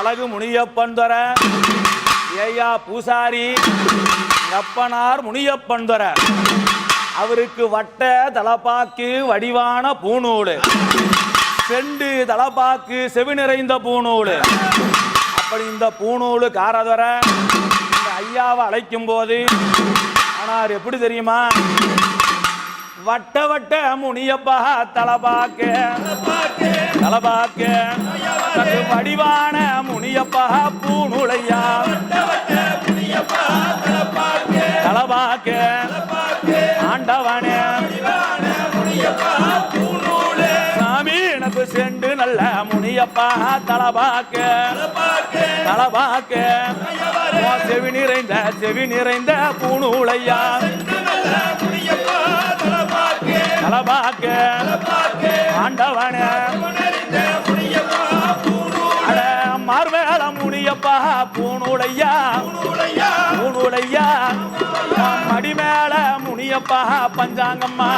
அழகு முனியப்பன் தர ஏயா பூசாரி அப்பனார் முனியப்பன் தர அவருக்கு வட்ட தலப்பாக்கு வடிவான பூநூலு. செண்டு தலப்பாக்கு செவி நிறைந்த பூநூல். அப்படி இந்த பூநூலு காரதர இந்த ஐயாவை அழைக்கும் போது ஆனார் எப்படி தெரியுமா? வட்ட வட்ட முனியப்பா தலபாக்க தலபாக்க வடிவான முனியப்பா பூநூலையா தலபாக்க. ஆண்டவனே. சாமி எனக்கு செண்டு நல்ல முனியப்பா தலபாக்க. தலபாக்க. செவி நிறைந்த செவி நிறைந்த பூநூலையா தலபாக்க. ஆண்டவனே. மார்வேல முனியப்பா பூநூலையா உன் மடி மேல முனியப்பா பஞ்சாங்கம்மா.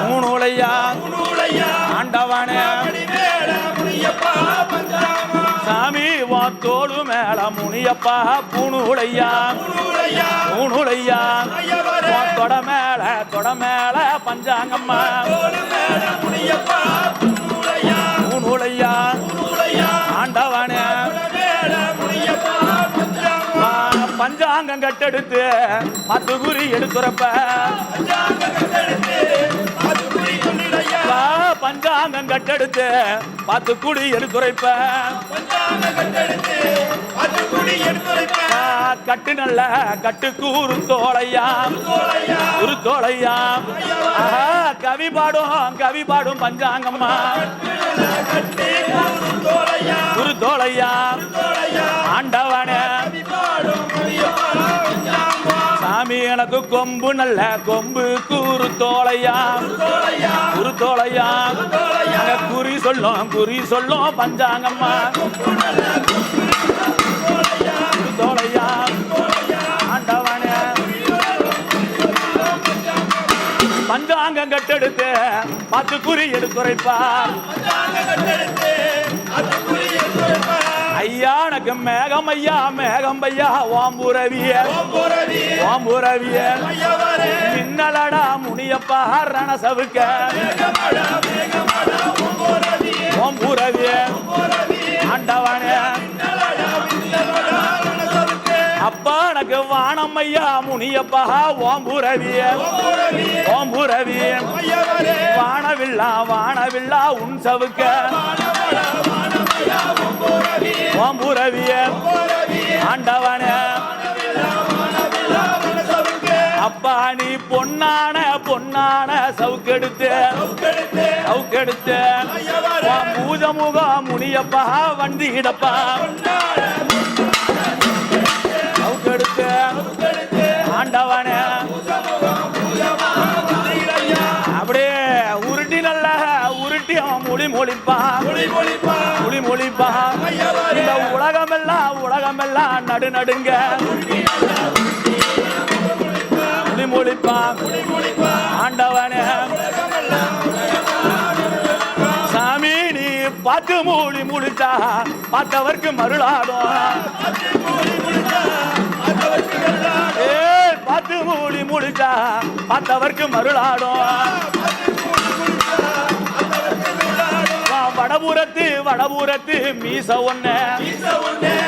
பூநூலையா ஆண்டவனே. சாமி உன் தோடு மேல முனியப்பா பூநூலையா உன் தொட மேல தொட மேல பஞ்சாங்கம்மா. கட்டெடுத்து பத்து குறி எடுத்துறப்ப பஞ்சாங்கம் கட்டெடுத்து பத்து குடி எடுத்துரைப்ப கட்டு நல்ல கட்டு கூறு தோழையாம் குரு தோழையாம் ஆஹா, கவி பாடும் கவி பாடும் பஞ்சாங்கம்மா. குரு தோழையாம் ஆண்டவனே. சாமி எனக்கு கொம்பு நல்ல கொம்பு. கூறு தோலையா குரு தோலையா அங்க குறி சொல்லும் குறி சொல்லும் பஞ்சாங்கம்மா. குரு தோளையா? ஆண்டவனே. பஞ்சாங்கம் கட்டெடுத்து பத்து குறி எடுத்துரைப்பா ஐயா எனக்கு மேகம் ஐயா மேகம் ஐயா ஓம்புரவிய ஓம்புரவிய மின்னலடா முனியப்பா ரணசவுக்க. ஓம்புரவிய ஆண்டவனே. அப்பா எனக்கு வானம் ஐயா முனியப்பா ஓம்புரவிய ஓம்புரவிய வானவில்லா வானவில்லா உன் சவுக்க. ஓம்புரவிய ஆண்டவனே. அப்பா நீ பொன்னான பொன்னான சவுக்கெடுத்து. சவுக்கெடுத்து. உன் முனியப்பா வண்டி முனியப்பா வந்திடப்பா சவுக்கெடுத்து. ஆண்டவனே. அப்படியே உருட்டி நல்லா உருட்டி அவன் மொழி மொழிப்பான். மொழி மொழிப்பான் இந்த உலகமெல்லாம் உலகமெல்லாம் நடு நடுங்க. மொழி ஆண்டவனே. சாமி நீ பார்த்து மூடி முடிச்சா பார்த்தவர்க்கு மருளாடும் ஏ பார்த்து மூடி முடிச்சா பார்த்தவர்க்கு மருளாடும் வடபுறத்து வடபுறத்து மீச ஒண்ணு.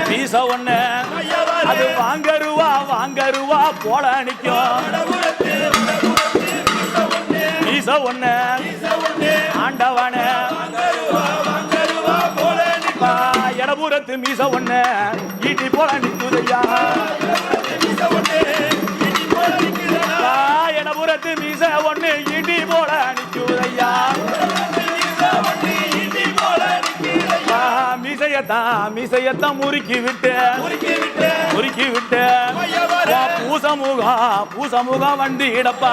மீச ஒண்ணு. அது வாங்கருவா வாங்கருவா போல நிக்கும் மீச ஒண்ணு. ஆண்டவனே. இடபுறத்து மீச ஒண்ணு. ஈட்டி போல நிக்குதையா மீசையத்தான் மீசையத்தான் முறுக்கி விட்டு. முறுக்கி விட்டு. வா, பூசமுகம் பூசமுகம் வண்டி இடப்பா.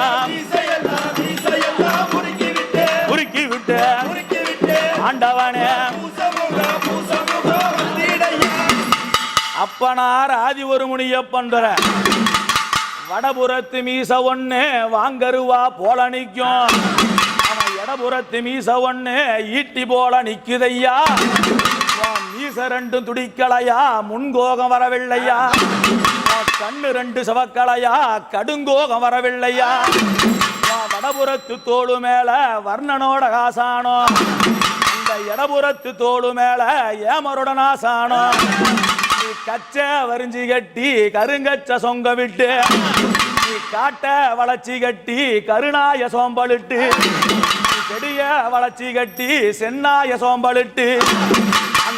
முறுக்கி விட்டு. ஆண்டவனே. அப்பனார் ஆதி ஒரு முனியப்பன் தர வடபுறத்து மீச ஒண்ணு வாங்கருவா போல அவன் இடபுறத்து மீச ஒண்ணு ஈட்டி போல நிக்குதையா. உன் ரெண்டும் துடிக்கலையா? முன்கோகம் வரவில்லையா? கண்ணு ரெண்டு சிவக்கலையா? கடுங்கோகம் வரவில்லையா? வடபுறத்து தோடு மேல வர்ணனோட காசானோ? இந்த இடபுறத்து தோடு மேல ஏமருடன் ஆசானோ? கச்ச வரிஞ்சி கட்டி கருங்கச்ச சொங்க விட்டு காட்ட வளர்ச்சி கட்டி கருணாய சோம்பலிட்டு செடிய வளர்ச்சி கட்டி சென்னாய சோம்பலிட்டு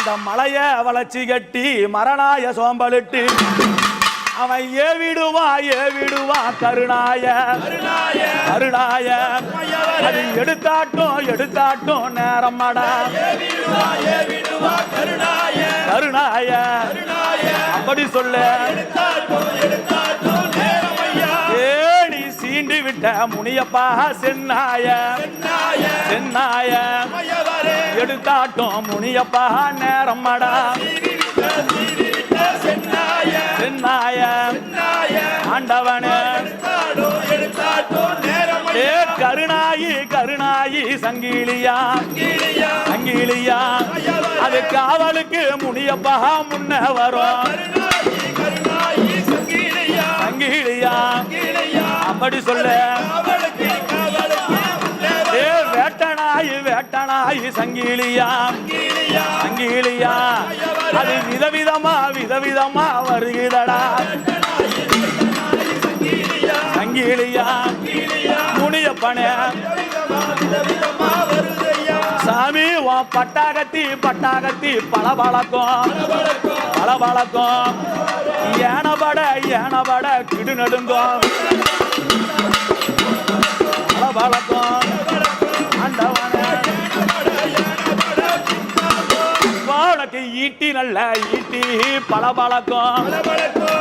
அந்த மலைய வளர்ச்சி கட்டி மரணாய சோம்பலிட்டு அவன் ஏ விடுவா ஏ விடுவா கருணாய. கருணாய. அது எடுத்தாட்டும் எடுத்தாட்டும் நேரமாடா கருணாய. அப்படி சொல்ல. ஏடி சீண்டி விட்ட முனியப்பா சென்னாய. சென்னாய. எடுத்தாட்டும் முனியப்பா நேரம்மாடா சென்னாய. ஆண்டவனே. ஏ கருணாயி கருணாயி சங்கிலியா. சங்கிலியா. அது காவலுக்கு முனியப்பா முன்ன வரும். சங்கிலியா. அப்படி சொல்ல. வேட்டனாயி வேட்டனாயி சங்கிலியா. சங்கிலியா. அது விதவிதமா விதவிதமா வருகிறடா. சங்கிலியா. முனியப்பனே சாமி வா பட்டாகத்தி பட்டாகத்தி பளபளக்கும் பளபளக்கும் ஏனபட ஏனபட கிடு நடுங்கும் பளபளக்கும் ஈட்டி நல்ல ஈட்டி பளபளக்கும்.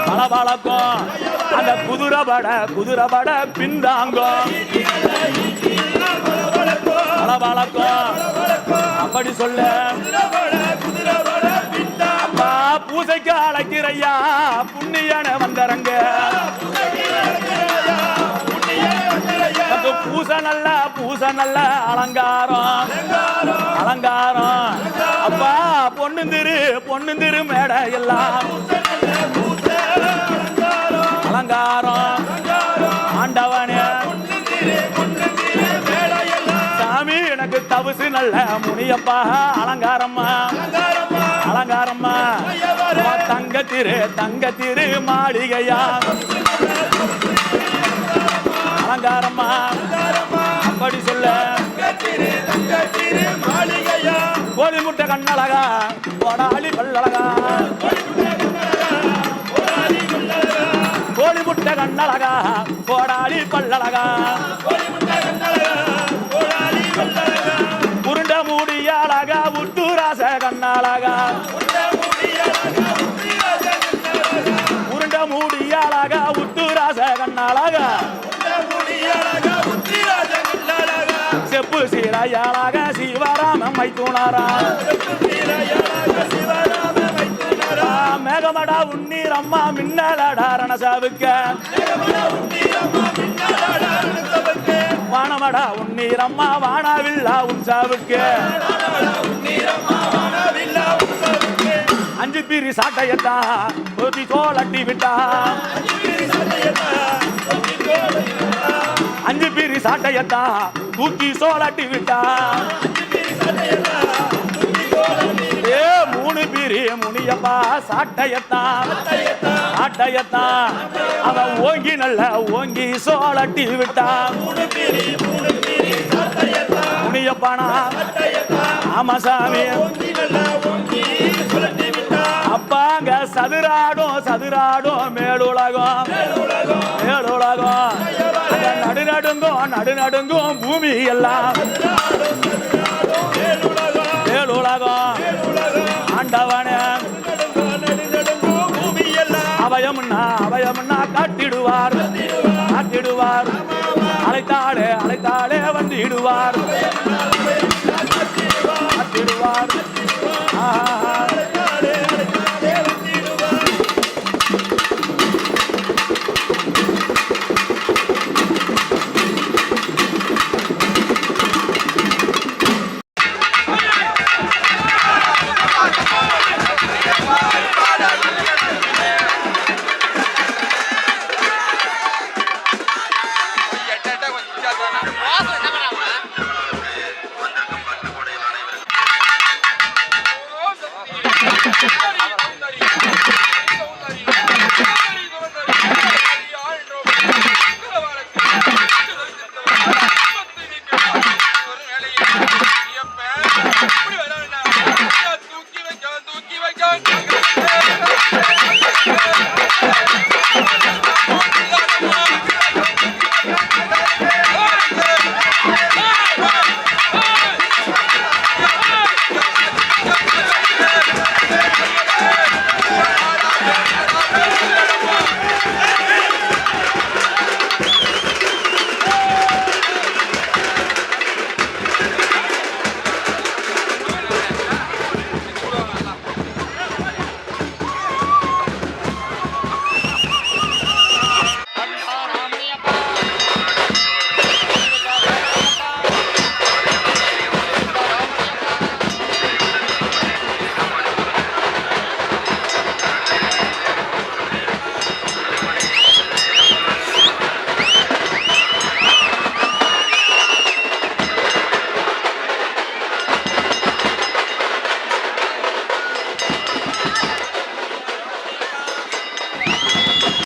பளபளக்கும். அந்த குதிரை பட குதிரை பட பின்தாங்கும். பளபளக்கும். அப்படி சொல்ல. அப்பா பூசைக்கு அழைக்கிறையா புண்ணியன வந்தரங்க. அது பூச நல்ல பூச நல்ல அலங்காரம். அலங்காரம். அப்பா பொண்ணுந்திரு பொண்ணுந்திரு மேடை எல்லாம். அலங்காரம். ஆண்டவனே. சாமி எனக்கு தவசு நல்ல முனியப்பா. அலங்காரம்மா. அலங்காரம்மா. திரு தங்க திரு மாளிகையா அலங்காரம்மா அப்படி சொல்ல. கோழி முட்டை கண்ணழகா கோடாளி பல்லழகா கோழி முட்டை கண்ணழகா கோடாளி பல்லழகா உருண்ட மூடிய அழகா உட்டுராச கண்ணழகா. உருண்ட மூடிய அழகா உட்டுராச கண்ணழகா. செப்பு சீரையாளாக சிவராமம் வைத்துணரா. மேகமடா உன்னீர் அம்மா மின்னலடா ரணசாவுக்க. வானமடா உன்னீர் அம்மா வானாவில்லா உன்சாவுக்கு அஞ்சு பிரி சாட்டையத்தா ஒதி தோலட்டி விட்டா. அஞ்சு பீரி சாட்டையத்தா தூக்கி சோலாட்டி விட்டா. ஏ மூணு பீரி முனியப்பா சாட்டையத்தான் சாட்டையத்தான் அவன் ஓங்கி நல்ல ஓங்கி சோலாட்டி விட்டா. முனியப்பானா ஆமா சாமி அப்பாங்க சதுராடும் சதுராடும் மேலுலகம். மேலுலகம். நடுநடுங்கும் நடுநடுங்கும் பூமி எல்லாம் மேலுலகம் ஆண்டவனே. அவயம்னா அவயம்னா காட்டிடுவார். காட்டிடுவார். அழைத்தாளே அழைத்தாளே வந்திடுவார். காட்டிடுவார். ஆ